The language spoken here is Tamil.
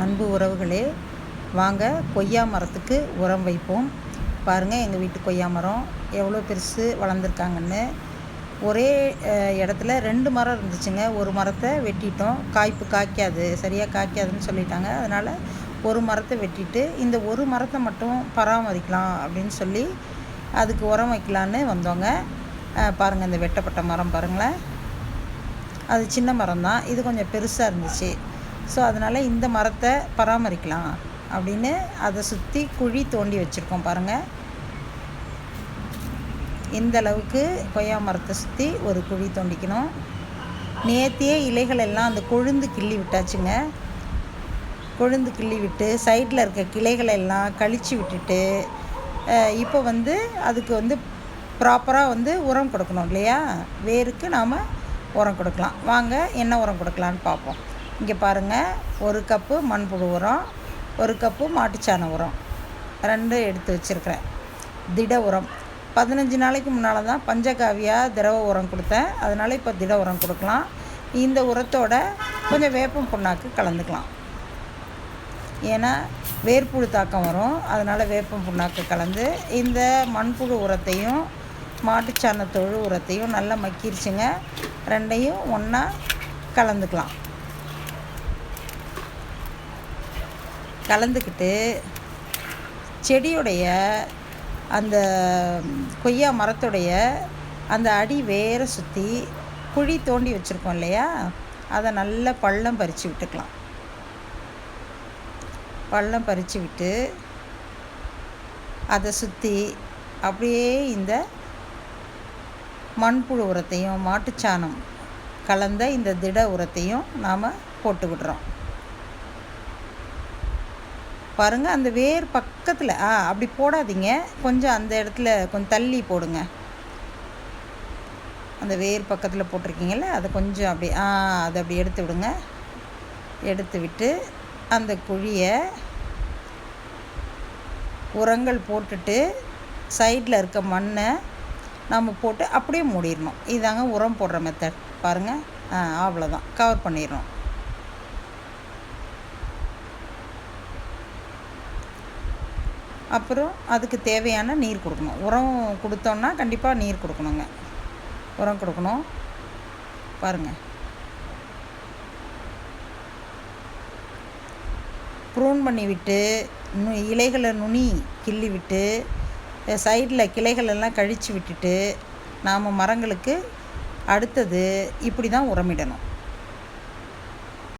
அன்பு உறவுகளே வாங்க கொய்யா மரத்துக்கு உரம் வைப்போம். பாருங்கள் எங்கள் வீட்டு கொய்யா மரம் எவ்வளோ பெருசு வளர்ந்துருக்காங்கன்னு. ஒரே இடத்துல ரெண்டு மரம் இருந்துச்சுங்க. ஒரு மரத்தை வெட்டிட்டோம். காய்ப்பு காய்க்காது சரியாக காய்க்காதுன்னு சொல்லிட்டாங்க. அதனால் ஒரு மரத்தை வெட்டிட்டு இந்த ஒரு மரத்தை மட்டும் பராமரிக்கலாம் அப்படின்னு சொல்லி அதுக்கு உரம் வைக்கலான்னு வந்தோங்க. பாருங்கள் இந்த வெட்டப்பட்ட மரம் பாருங்களேன். அது சின்ன மரம் தான் இது கொஞ்சம் பெருசாக இருந்துச்சு. ஸோ அதனால் இந்த மரத்தை பராமரிக்கலாம் அப்படின்னு அதை சுற்றி குழி தோண்டி வச்சுருக்கோம் பாருங்கள் இந்த அளவுக்கு கொய்யா மரத்தை சுற்றி ஒரு குழி தோண்டிக்கணும். நேத்தியே இலைகள் எல்லாம் அந்த கொழுந்து கிள்ளி விட்டாச்சுங்க. கொழுந்து கிள்ளி விட்டு சைடில் இருக்க கிளைகளை எல்லாம் கழித்து விட்டுட்டு இப்போ வந்து அதுக்கு வந்து ப்ராப்பராக வந்து உரம் கொடுக்கணும் இல்லையா? வேருக்கு நாம் உரம் கொடுக்கலாம். வாங்க என்ன உரம் கொடுக்கலான்னு பார்ப்போம். இங்கே பாருங்கள் ஒரு கப்பு மண்புழு உரம் ஒரு கப்பு மாட்டுச்சாண உரம். ரெண்டும் எடுத்து வச்சுருக்கிறேன். திட உரம். பதினஞ்சு நாளைக்கு முன்னால் தான் பஞ்சகாவியாக திரவ உரம் கொடுத்தேன். அதனால் இப்போ திட உரம் கொடுக்கலாம். இந்த உரத்தோட கொஞ்சம் வேப்பம் புண்ணாக்கு கலந்துக்கலாம். ஏன்னா வேர்ப்புழு தாக்கம் வரும். அதனால் வேப்பம் புண்ணாக்கு கலந்து இந்த மண்புழு உரத்தையும் மாட்டுச்சாணத்தொழு உரத்தையும் நல்லா மக்கிருச்சுங்க. ரெண்டையும் ஒன்றா கலந்துக்கலாம். கலந்துக்கிட்டு செடியுடைய அந்த கொய்யா மரத்துடைய அந்த அடி வேற சுற்றி குழி தோண்டி வச்சுருக்கோம் இல்லையா? அதை நல்லா பள்ளம் பறித்து விட்டுக்கலாம். பள்ளம் பறித்து விட்டு அதை சுற்றி அப்படியே இந்த மண்புழு உரத்தையும் மாட்டுச்சாணம் கலந்த இந்த திட உரத்தையும் நாம் போட்டு விடுறோம். பாருங்கள் அந்த வேர் பக்கத்தில் ஆ அப்படி போடாதீங்க. கொஞ்சம் அந்த இடத்துல கொஞ்சம் தள்ளி போடுங்க. அந்த வேர் பக்கத்தில் போட்டிருக்கீங்கள அதை கொஞ்சம் அப்படி ஆ அதை அப்படி எடுத்து விடுங்க. எடுத்து விட்டு அந்த குழியை உரங்கள் போட்டுட்டு சைடில் இருக்க மண்ணை நம்ம போட்டு அப்படியே மூடிடணும். இதாங்க உரம் போடுற மெத்தட் பாருங்கள் ஆ அவ்வளோதான் கவர் பண்ணிடணும். அப்புறம் அதுக்கு தேவையான நீர் கொடுக்கணும். உரம் கொடுத்தோன்னா கண்டிப்பாக நீர் கொடுக்கணுங்க. உரம் கொடுக்கணும். பாருங்கள் ப்ரூன் பண்ணி விட்டு நு இலைகளை நுனி கிள்ளி விட்டு சைடில் கிளைகளெல்லாம் கழித்து விட்டுட்டு நாம் மரங்களுக்கு அடுத்தது இப்படி தான் உரமிடணும்.